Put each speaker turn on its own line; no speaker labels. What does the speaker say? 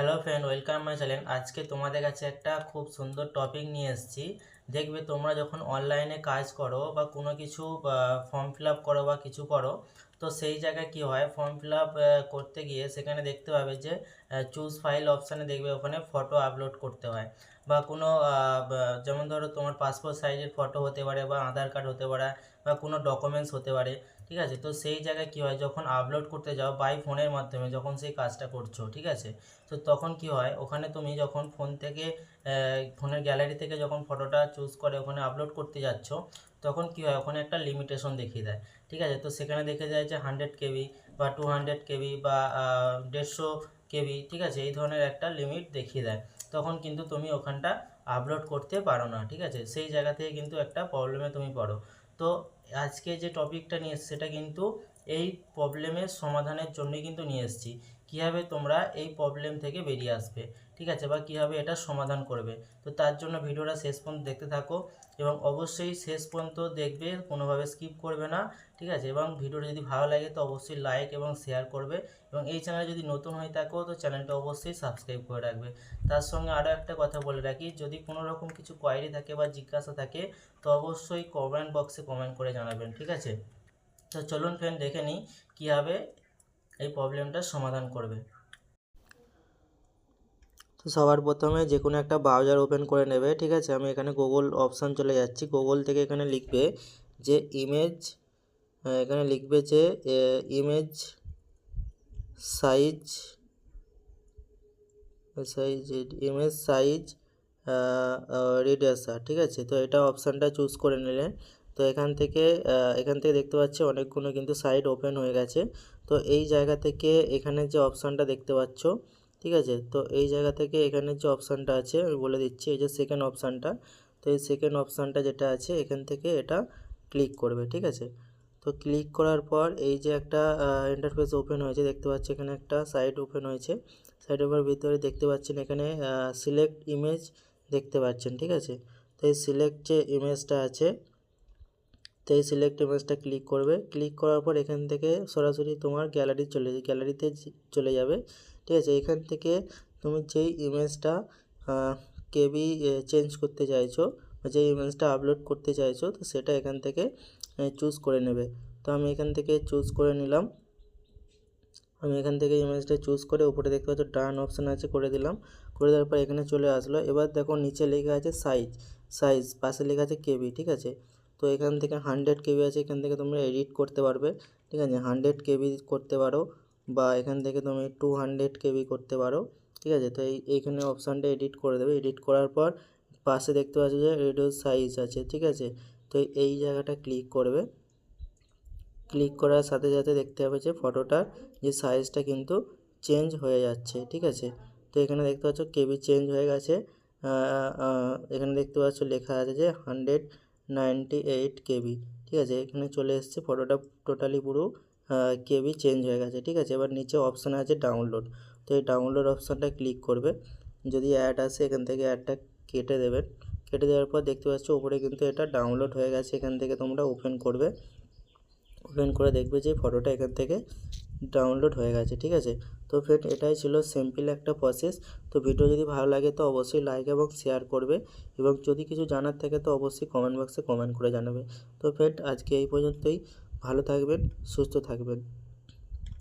Hello friend, welcome my channel. আজকে তোমাদের কাছে একটা খুব সুন্দর টপিক নিয়ে এসেছি। দেখবে তোমরা যখন অনলাইনে কাজ করো বা কোনো কিছু ফর্ম ফিল আপ করো বা কিছু করো তো সেই জায়গায় কি হয়? ফর্ম ফিল করতে গিয়ে সেখানে দেখতে পাবে যে চুজ ফাইল অপশানে দেখবে ওখানে ফটো আপলোড করতে হয়। বা কোনো যেমন ধরো তোমার পাসপোর্ট সাইজের ফটো হতে পারে বা আধার কার্ড হতে পারে বা কোনো ডকুমেন্টস হতে পারে, ঠিক আছে? তো সেই জায়গায় কি হয়? যখন আপলোড করতে যাও বাই ফোনের মাধ্যমে যখন সেই কাজটা করছ, ঠিক আছে? তো তখন কি হয়? ওখানে তুমি যখন ফোন থেকে ফোনের গ্যালারি থেকে যখন ফটোটা চুজ করে ওখানে আপলোড করতে যাচ্ছ তখন কি হয়, ওখানে একটা লিমিটেশন দেখিয়ে দেয়। ঠিক আছে? তো সেখানে দেখে যায় যে হান্ড্রেড কেবি বা টু হান্ড্রেড কেবি বা দেড়শো কেবি, ঠিক আছে? এই ধরনের একটা লিমিট দেখিয়ে দেয়। তখন কিন্তু তুমি ওখানটা আপলোড করতে পারো না, ঠিক আছে? সেই জায়গা থেকে কিন্তু একটা প্রবলেমে তুমি পড়ো। তো আজকে যে টপিকটা নিয়ে সেটা কিন্তু এই প্রবলেমের সমাধানের জন্যই কিন্তু নিয়ে এসেছি। কীভাবে তোমরা এই প্রবলেম থেকে বেরিয়ে আসবে, ঠিক আছে? বা কীভাবে এটা সমাধান করবে? তো তার জন্য ভিডিওটা শেষ পর্যন্ত দেখতে থাকো এবং অবশ্যই শেষ পর্যন্ত দেখবে, কোনোভাবে স্কিপ করবে না, ঠিক আছে? এবং ভিডিওটা যদি ভালো লাগে তো অবশ্যই লাইক এবং শেয়ার করবে এবং এই চ্যানেলে যদি নতুন হয়ে থাকো তো চ্যানেলটা অবশ্যই সাবস্ক্রাইব করে রাখবে। তার সঙ্গে আরও একটা কথা বলে রাখি, যদি কোনো রকম কিছু কোয়ারি থাকে বা জিজ্ঞাসা থাকে তো অবশ্যই কমেন্ট বক্সে কমেন্ট করে জানাবেন, ঠিক আছে? তো চলুন ফ্রেন্ড দেখে নিই কীভাবে এই প্রবলেমটার সমাধান করবে। তো সবার প্রথমে যে কোনো একটা ব্রাউজার ওপেন করে নেবে, ঠিক আছে? আমি এখানে গুগল অপশান চলে যাচ্ছি। গুগল থেকে এখানে লিখবে যে ইমেজ এখানে লিখবে যে image size size image size রিডার্সার ঠিক আছে? তো এটা অপশানটা চুজ করে নিলেন তো এখান থেকে এখান থেকে দেখতে পাচ্ছি অনেকগুলো কিন্তু সাইট ওপেন হয়ে গেছে। তো এই জায়গা থেকে এখানে যে অপশানটা দেখতে পাচ্ছ, ঠিক আছে? তো এই জায়গা থেকে এখানে যে অপশানটা আছে, আমি বলে দিচ্ছি, এই যে সেকেন্ড অপশানটা তো এই সেকেন্ড অপশানটা যেটা আছে, এখান থেকে এটা ক্লিক করবে, ঠিক আছে? তো ক্লিক করার পর এই যে একটা ইন্টারফেস ওপেন হয়েছে, দেখতে পাচ্ছি এখানে একটা সাইট ওপেন হয়েছে। সাইট ওপেন ভিতরে দেখতে পাচ্ছেন এখানে সিলেক্ট ইমেজ দেখতে পাচ্ছেন, ঠিক আছে? তো এই সিলেক্ট যে ইমেজটা আছে তো এই সিলেক্ট ইমেজটা ক্লিক করবে। ক্লিক করার পর এখান থেকে সরাসরি তোমার গ্যালারি চলে গ্যালারিতে চলে যাবে। ঠিক আছে? এখান থেকে তুমি যেই ইমেজটা কেবি চেঞ্জ করতে চাইছো যে ইমেজটা আপলোড করতে চাইছো, তো সেটা এখান থেকে চুজ করে নেবে। তো আমি এখান থেকে চুজ করে নিলাম। আমি এখান থেকে ইমেজটা চুজ করে উপরে দেখতে পাচ্ছ ডান অপশান আছে, করে দিলাম। করে দেওয়ার পর এখানে চলে আসলো। এবার দেখো নিচে লেখা আছে সাইজ সাইজ পাশে লেখা আছে কেবি ঠিক আছে? তো এখান থেকে হান্ড্রেড কেবি আছে, এখান থেকে তোমরা এডিট করতে পারবে। ঠিক আছে? হান্ড্রেড কেবি করতে পারো বা এখান থেকে তুমি টু হান্ড্রেড কেবি করতে পারো। ঠিক আছে? তো এই, এইখানে অপশানটা এডিট করে দেবে। এডিট করার পর পাশে দেখতে পাচ্ছ যে রেডিও সাইজ আছে। ঠিক আছে? তো এই জায়গাটা ক্লিক করবে। ক্লিক করার সাথে সাথে দেখতে হবে যে ফটোটার যে সাইজটা কিন্তু চেঞ্জ হয়ে যাচ্ছে। ঠিক আছে? তো এখানে দেখতে পাচ্ছ কেবি চেঞ্জ হয়ে গেছে। এখানে দেখতে পাচ্ছ লেখা আছে যে হান্ড্রেড নাইনটি এইট কেবি, ঠিক আছে? এখানে চলে এসছে, ফটোটা টোটালি পুরো কেবি চেঞ্জ হয়ে গেছে, ঠিক আছে? এবার নিচে অপশান আছে ডাউনলোড তো এই ডাউনলোড অপশানটা ক্লিক করবে। যদি অ্যাড আসে, এখান থেকে অ্যাডটা কেটে দেবেন। কেটে দেওয়ার পর দেখতে পাচ্ছ, উপরে কিন্তু এটা ডাউনলোড হয়ে গেছে, এখান থেকে তোমরা ওপেন করবে। ওপেন করে দেখবে যে ফটোটা এখান থেকে ডাউনলোড হয়ে গেছে, ঠিক আছে? তো ফ্রেন্ড এটাই ছিল সিম্পল একটা প্রসেস তো ভিডিও যদি ভালো লাগে তো অবশ্যই লাইক এবং শেয়ার করবে এবং যদি কিছু জানার থাকে তো অবশ্যই কমেন্ট বক্সে কমেন্ট করে জানাবে। তো ফ্রেন্ড আজকে এই পর্যন্তই। ভালো থাকবেন, সুস্থ থাকবেন।